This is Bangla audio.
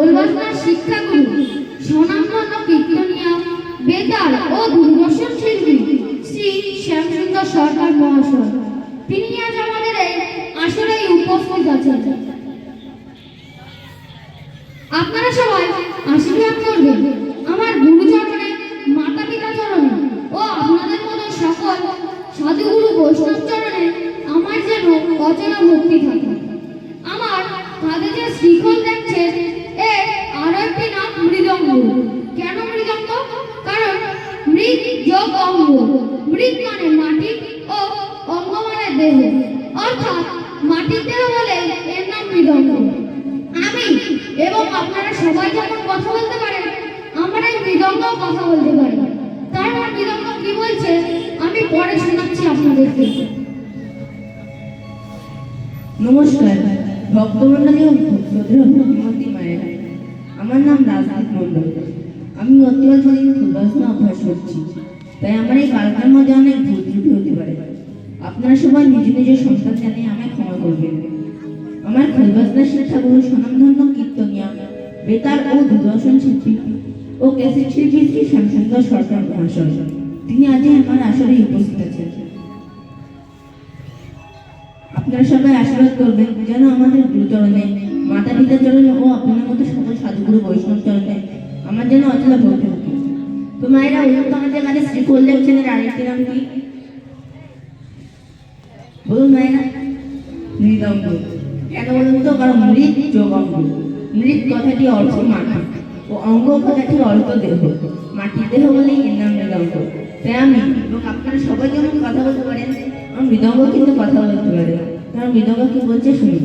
ঢোল বাজনার শিক্ষাগুরু স্বনামধন্য কীর্তনিয়া, বেতার ও দূরদর্শন শিল্পী শ্রী শ্যামসুন্দর সরকার মহাশয়। তিনি আজ আমাদের এই উপস্থিত আছেন। আপনারা সবাই আশীর্বাদ করবেন। আমার গুরুচরণে মাতা পিতা চরণে ও আপনাদের মতো সকল সাধুগুরু বৈষ্ণব চরণে আমার যেন অচেনা ভক্তি থাকে। আমার হাতে যে শ্রীফল কেন মৃদঙ্গ? কারণ মৃদ যোগ অঙ্গ মৃদ মানে মাটি ও অঙ্গ মানে দেহ। অর্থাৎ মাটির দেহ এর নাম মৃদঙ্গ। আমি এবং আপনারা সবাই যখন কথা বলতে পারেন, আমরা মৃদঙ্গ কথা বলতে পারি। তারপর মৃদঙ্গ কি বলছে? আমি পরে শোনাচ্ছি আপনাদেরকে। নমস্কার। ভক্তমণ্ডলী ও ভক্তিমতী মায়েরা। আমার নাম রাজদীপ মণ্ডল। আমি অত্যন্ত দিন ক্ষুদ্রাসনা অভ্যাস করছি। তাই আমার এই বালকার মধ্যে অনেক ভুল ত্রুটি হতে পারে। আপনারা সবাই নিজ নিজের সন্তান জানিয়ে আমায় ক্ষমা করবেন। আমার খোলবাজনা শিক্ষাগুরু স্বনামধন্য কীর্তনিয়া, বেতার ও দূরদর্শন শিল্পী ও ক্যাসেট শিল্পী শ্রী শ্যামসুন্দর সরকার মহাশয়। তিনি আজ আমার আসরে উপস্থিত আছেন। আপনারা সবাই আশীর্বাদ করবেন যেন আমাদের গুরুচরণে মাতা পিতার চরণে ও আপনার মতো সকল সাধুগুরু বৈষ্ণব চরণে আমার যেন অচলা ভক্তি থাকে তো মায়েরা বলুন তো আমাদের কাছে শ্রী কল্যাণের আরেকটি নাম কি? বলুন মায়েরা। মৃদঙ্গ। কেন বলুন তো? কারণ মৃত যোগ অঙ্গ মৃত কথাটি অর্থ মাটি। ও অঙ্গ কথাটি অর্থ দেহ। মাটির দেহ বলেই এর নাম মৃদঙ্গ। তাই আমি এবং আপনারা সবাই যেমন কথা বলতে পারেন আমার মৃদঙ্গ কিন্তু কথা বলতে পারে। কারণ মৃদঙ্গ কি বলছে শুনুন।